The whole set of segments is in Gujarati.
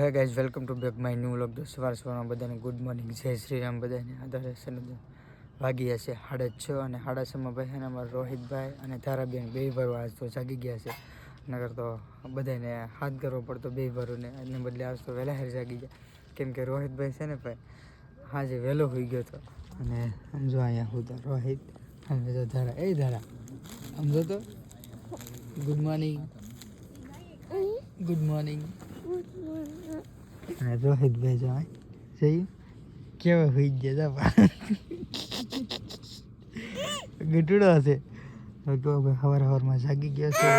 Hey guys welcome to back my new vlog સવાર સવારમાં બધાને ગુડ મોર્નિંગ જય શ્રી રામ બધાને. આધારે ને વાગી છે સાડા છ અને સાડા છમાં ભાઈ અમારા રોહિતભાઈ અને તારાબેન બે ભરો આજ તો જાગી ગયા છે. નગર તો બધાને હાથ કરવો પડતો બે ભરોને એને બદલે આજ તો વહેલા હેર જાગી ગયા. કેમ કે રોહિતભાઈ છે ને ભાઈ હાજે વહેલો હોઈ ગયો હતો. અને સમજો અહીંયા હું તો રોહિત અમે તો ધારા. એ ધારા સમજો તો. ગુડ મોર્નિંગ ગુડ મોર્નિંગ અને રોહિતભાઈ જવાય જઈ કેવા હોઈ ગયા તા ગટુડો હશે. તો ભાઈ સવાર સવારમાં જાગી ગયો છે.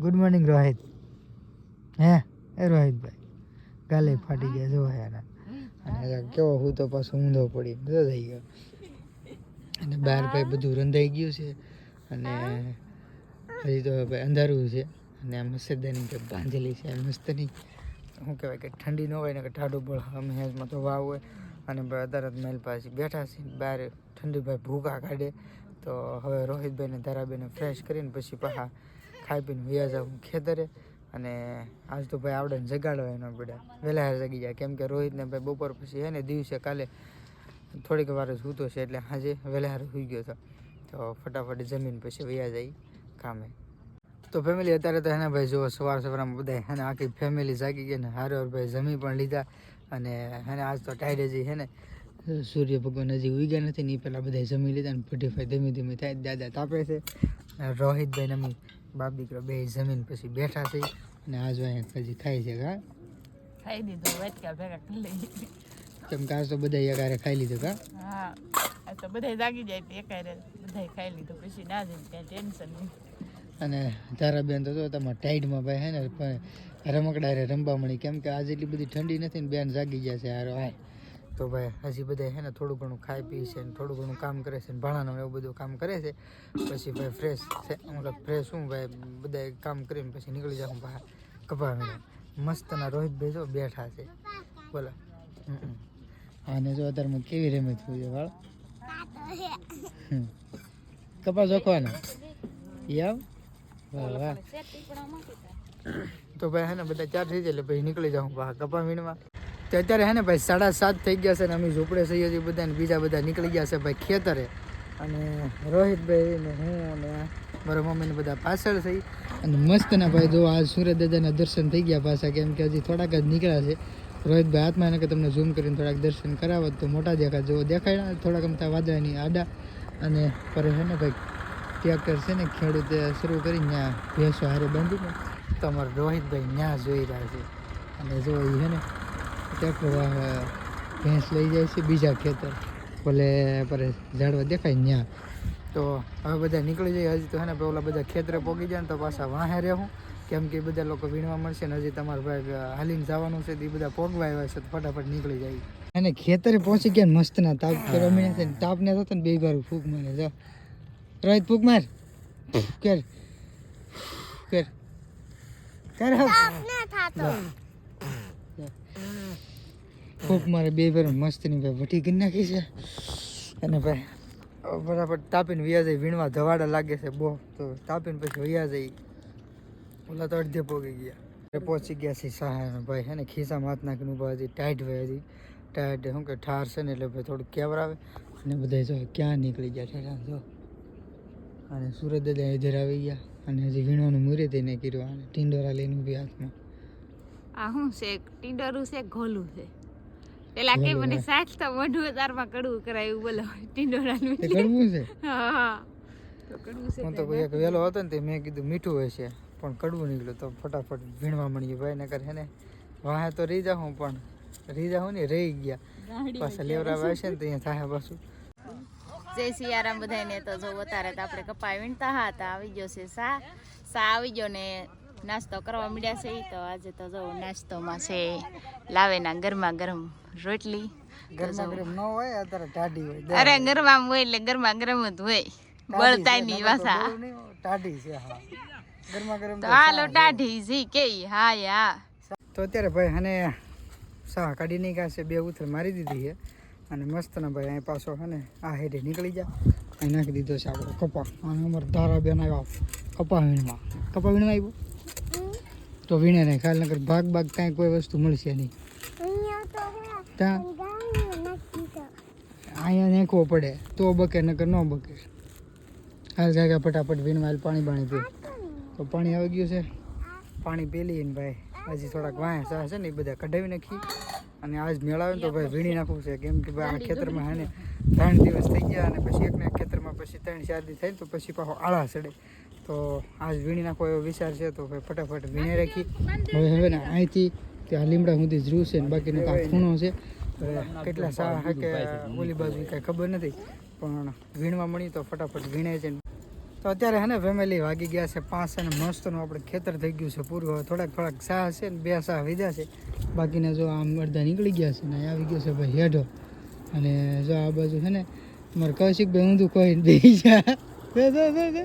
Good morning Rohit. હે? એ રોહિતભાઈ ગાલે ફાટી ગયા જો યાર અને કેવો હું તો પાછો ઊંધો પડી બધો થઈ ગયો. અને બહાર ભાઈ બધું રંધાઈ ગયું છે. અને હજી તો ભાઈ અંધારું છે. અને આ મસેદાની બાંધેલી છે. મસ્તની શું કહેવાય કે ઠંડી ન હોય ને કે ઠાડું બળ અમે હેજમાં તો વાવ હોય. અને ભાઈ મહેલ પાસે બેઠા છે. બહાર ઠંડી ભાઈ ભૂકા કાઢે. તો હવે રોહિતભાઈને ધારાબેને ફ્રેશ કરીને પછી પાછા ખાઈ પીને વ્યા જાઉં ખેતરે. અને આજ તો ભાઈ આવડે ને જગાડો એનો બધા વહેલા જાગી જાય. કેમ કે રોહિતને ભાઈ બપોર પછી હે ને દિવસે કાલે થોડીક વાર જ સૂતો છે એટલે આજે વહેલા સુઈ ગયો હતો. તો ફટાફટ જમીન પછી વયા જાય કામે. તો ફેમિલી અત્યારે તો એને ભાઈ જો સવાર સવારમાં બધા એને આખી ફેમિલી જાગી ગઈ ને હારો ભાઈ જમી પણ લીધા અને એને આજ તો ટાઈડ હજી હે ને સૂર્ય ભગવાન હજી ઉગ્યા નથી ને એ પહેલાં બધા જમી લીધા ને ભટ્ટીભાઈ ધીમે ધીમે થાય દાદા તાપે છે. રોહિતભાઈ નમી બાપ દીકરો બે જમીન પછી બેઠા છે અને આજ અહીંયા હજી ખાઈ છે કા ખાઈ દીધું વચકા ભેગા કરી લઈ. કેમ કે આજ તો બધા એકારે ખાઈ લીધું કા? હા આ તો બધાય જાગી જાય એકારે બધા ખાઈ લીધું પછી ના જઈને ટેન્શન નહીં. અને ધારાબેન તો જો તમારા ટાઈડમાં ભાઈ હે ને પણ રમકડા રે રમવા મળી કેમ કે આજે એટલી બધી ઠંડી નથી ને બેન જાગી ગયા છે હારો હાય. તો ભાઈ હજી બધા હે ને થોડું ઘણું ખાઈ પી છે ને થોડું ઘણું કામ કરે છે ને ભાણાનું એવું બધું કામ કરે છે. પછી ભાઈ ફ્રેશ છે મતલબ ફ્રેશ હું ભાઈ બધા કામ કરીને પછી નીકળી જાઉં બહાર. કપાવીને મસ્તના રોહિતભાઈ જો બેઠા છે. બોલો. આને જો અત્યારમાં કેવી રમત હોય છે વાળ? હમ. કપા જોખવાનો? યાવ તો ભાઈ હે ને બધા ચાર થઈ જાય એટલે ભાઈ નીકળી જાઉં. બહાર કપા વીણવા. તો અત્યારે હે ને ભાઈ સાડા સાત થઈ ગયા છે ને અમે ઝૂંપડે સહી હજી બધા ને બીજા બધા નીકળી ગયા છે ભાઈ ખેતરે. અને રોહિતભાઈ ને હું અને મારા મમ્મીને બધા પાછળ થઈ અને મસ્ત ને ભાઈ જો આ સુરત દાદાના દર્શન થઈ ગયા પાછા કેમ કે હજી થોડાક જ નીકળ્યા છે. રોહિતભાઈ હાથમાં એને કે તમને ઝૂમ કરીને થોડાક દર્શન કરાવો તો મોટા દેખાય જો દેખાય થોડાક અમતા વાદળાની આડા. અને પર છે ને ભાઈ ટ્રેક્ટર છે ને ખેડૂતે શરૂ કરી ત્યાં ભેંસો હારે બાંધી ને તો રોહિતભાઈ ત્યાં જોઈ રહ્યા છે. અને જો એ છે ને, ટ્રેક્ટર ભેંસ લઈ જાય છે બીજા ખેતર, ભલે પર ઝાડવા દેખાય ત્યાં તો હવે બધા નીકળી જાય, હજી તો હે ને પેલા બધા ખેતરે પોગી જાય ને તો પાછા વાહે રહેવું. કેમ કે બધા લોકો વીણવા મળશે ને હજી તમારા ભાઈ હાલીને જવાનું છે તે બધા પોગવા આવ્યા છે તો ફટાફટ નીકળી જાય. અને ખેતરે પહોંચી ગયા ને મસ્ત ના તાપ રમીને તાપને થતો ને બે વાર ફૂક મને જા. રોહિત ફૂક માર કર. કર. કર. ફૂક મારે બે વાર મસ્તની ભાઈ વટી કરી નાખી છે. અને ભાઈ બરાબર તાપીને વ્યા જાય વીણવા ધવાડા લાગે છે બહુ. તો તાપીને પછી વ્યા જાય. ઓલા તો અડધે પોગી ગયા. પહોંચી ગયા છે સહાય ભાઈ. હે ને ખિસ્સામાં હાથ નાખીને ઊભા હજી ટાઈટ ભાઈ હજી ટાઈટ શું કે ઠાર છે ને એટલે ભાઈ થોડુંક કેવરાવે. અને બધા જો ક્યાં નીકળી ગયા ઠેરા જો. અને સુરત દાદા ઇધર આવી ગયા અને હજી વીણવાનું મુહૂર્ત તેને કર્યું અને ટીંડોરા લઈને ઊભી હાથમાં. આ શું છે? ટીંડોરું છે ઘોલું છે? પેલા કે મને સાચ તો મોઢું તારમાં કડવું કરાય એવું બોલો ટીંડોરાનું. તે કડવું છે? હા હા. તો કડવું છે હું તો એક વહેલો હતો ને તે મેં કીધું મીઠું હોય છે પણ કડવું નીકળ્યું તો ફટાફટ વીણવા મળીએ ભાઈ નકર હે ને વાહે તો રહી જાઉં પણ રહી જાઉં ને રહી ગયા. પાછા લેવરાવા છે ને તો અહીંયા થાય પાછું. જય સિયારામ બધાને તો જો અત્યારે તો આપણે કપાય વીણતા હતા આવી ગયો છે સા સા આવી ગયો ને નાસ્તો કરવા મળ્યા છે તો આજે તો જો નાસ્તોમાં છે લાવેના ગરમા ગરમ રોટલી. ગરમા ન હોય અરે ગરમા હોય એટલે ગરમા ગરમ જ હોય. બળતાયની વાસા. તો હાલો ટાઢી જી કે હા યા. તો અત્યારે ભાઈ અને સા કાઢી નહીં કાશે બે ઉથલ મારી દીધી છે. અને મસ્ત ને ભાઈ, અહીં પાછો છે ને, આ હેઠે નીકળી જા. અહીં નાખી દીધો છે આપણો કપા અને અમારે ધારા બેન આવ્યા કપા વીણમાં કપા વીણવા આવ્યો? તો વીણે નહીં, ખાલી નગર ભાગ ભાગ કાંઈ કોઈ વસ્તુ મળશે નહીં. ત્યાં? અહીંયા નાખવો પડે. તો બકે, નકર ન બકે. હાલ જાગ્યા ફટાફટ વીણમાં હાલ પાણી પાણી પી તો પાણી આવી ગયું છે. પાણી પી લઈએ ને ભાઈ. હજી થોડાક વાંસ છે ને એ બધા કઢાવી નાખી અને આજ મેળાવે ને તો ભાઈ વીણી નાખવું છે. કેમ કે ભાઈ આ ખેતરમાં હે ને ત્રણ દિવસ થઈ ગયા અને પછી એકને ખેતરમાં પછી ત્રણ ચાર દિવસ થાય તો પછી પાછો આળા ચડે તો આજ વીણી નાખવો એવો વિચાર છે તો ભાઈ ફટાફટ વીણી રાખી. હવે હવે ને અહીંથી ત્યાં લીમડા સુધી જ રૂ છે ને બાકીનો ત્યાં ખૂણો છે. કેટલા સારા કે ઓલી બાજુ કાંઈ ખબર નથી. પણ વીણવા મળી તો ફટાફટ વીણાય છે ને. તો અત્યારે હે ને ફેમિલી વાગી ગયા છે પાંચ અને મસ્તનું આપણે ખેતર થઈ ગયું છે પૂરું. હવે થોડાક થોડાક સાહ છે ને બે સાહ વીધા છે. બાકીના જો આમ અડધા નીકળી ગયા છે ને આવી ગયો છે ભાઈ હેઠો. અને જો આ બાજુ છે ને મારે કૌશિકભાઈ ઊંધું કોઈ બે બે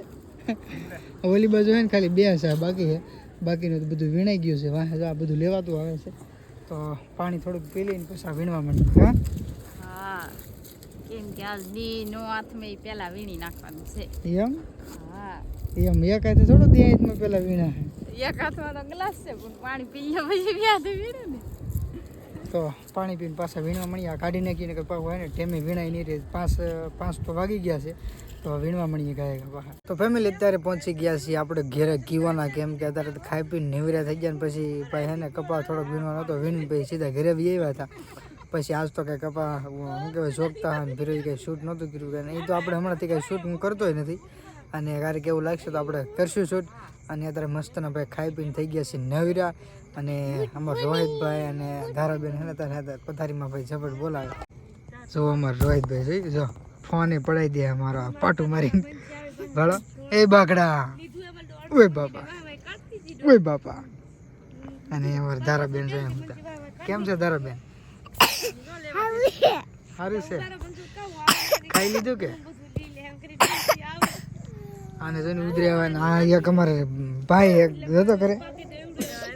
ઓલી બાજુ છે ને ખાલી બે સાહ બાકી છે. બાકીનું તો બધું વીણાઈ ગયું છે. વાહ જો આ બધું લેવાતું આવે છે. તો પાણી થોડુંક પી લઈને પછી આ વીણવા માંડ્યું હા? હા. કેમ કે આજ બી નો હાથમાં પહેલાં વીણી નાખવાનું છે. એમ? હા એમ એક હાથે થોડો દે હાથમાં પેલા વીણા. એક હાથમાં તો ગ્લાસ છે પણ પાણી પી પછી વ્યાજ વીણે ને. તો પાણી પીને પાછા વીણવા મળીએ કાઢી નાખીને કે પાછું હોય ને ટેમે વીણાય નહીં રહે પાંચ પાંચ તો વાગી ગયા છે. તો વીણવા મળીએ ગાય પાછા. તો ફેમિલી અત્યારે પહોંચી ગયા છીએ આપણે ઘેરે કીવાના કેમ કે અત્યારે તો ખાઈ પીને નેવર્યા થઈ ગયા ને પછી ભાઈ હે ને કપા થોડોક વીણવાનો હતો વીણીને પછી સીધા ઘરે બી આવ્યા હતા. પછી આજ તો કંઈ કપા શું કહેવાય જોગતા હોય ને ફિરોજ કંઈ શૂટ નહોતું કર્યું કે એ તો આપણે હમણાંથી કંઈ શૂટ હું કરતોય નથી. અને ક્યારેક એવું લાગશે તો આપણે કરશું શૂટ. અને અત્યારે મસ્તના ભાઈ ખાઈ પીને થઈ ગયા છે નવીરા. અને અમાર રોહિતભાઈ અને ધારાબેન હે ને તારે પથારીમાં ભાઈ જબર બોલાવે. જો અમાર રોહિતભાઈ જોઈ જો ફોને પડાઈ દે અમારો પાટું મારીને. ભલો એ બાકડા ઓય બાપા. ઓય બાપા. અને અમારા ધારાબેન છે કેમ છે ધારાબેન? સારું છે. ખાઈ લીધું કે? આને જોઈને ઉતરી આવે ને આ એક અમારે ભાઈ એક જતો કરે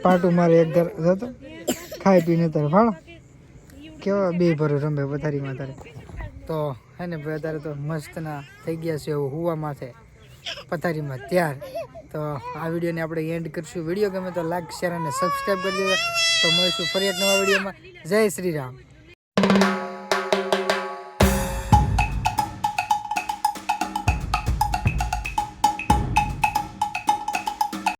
પાટું મારે એક ઘર જતો. ખાઈ પીને તારે ફાળો કેવા બે ભરો રમે પથારીમાં તારે તો હે ને ભાઈ, અત્યારે તો મસ્તના થઈ ગયા છે એવું હુવા માથે. પથારીમાં ત્યાર. તો આ વિડીયોને આપણે એન્ડ કરીશું. વીડિયો ગમે તો લાઈક શેર અને સબસ્ક્રાઈબ કરી દેજો. તો મળીશું ફરી એક નવા વિડીયોમાં. જય શ્રી રામ.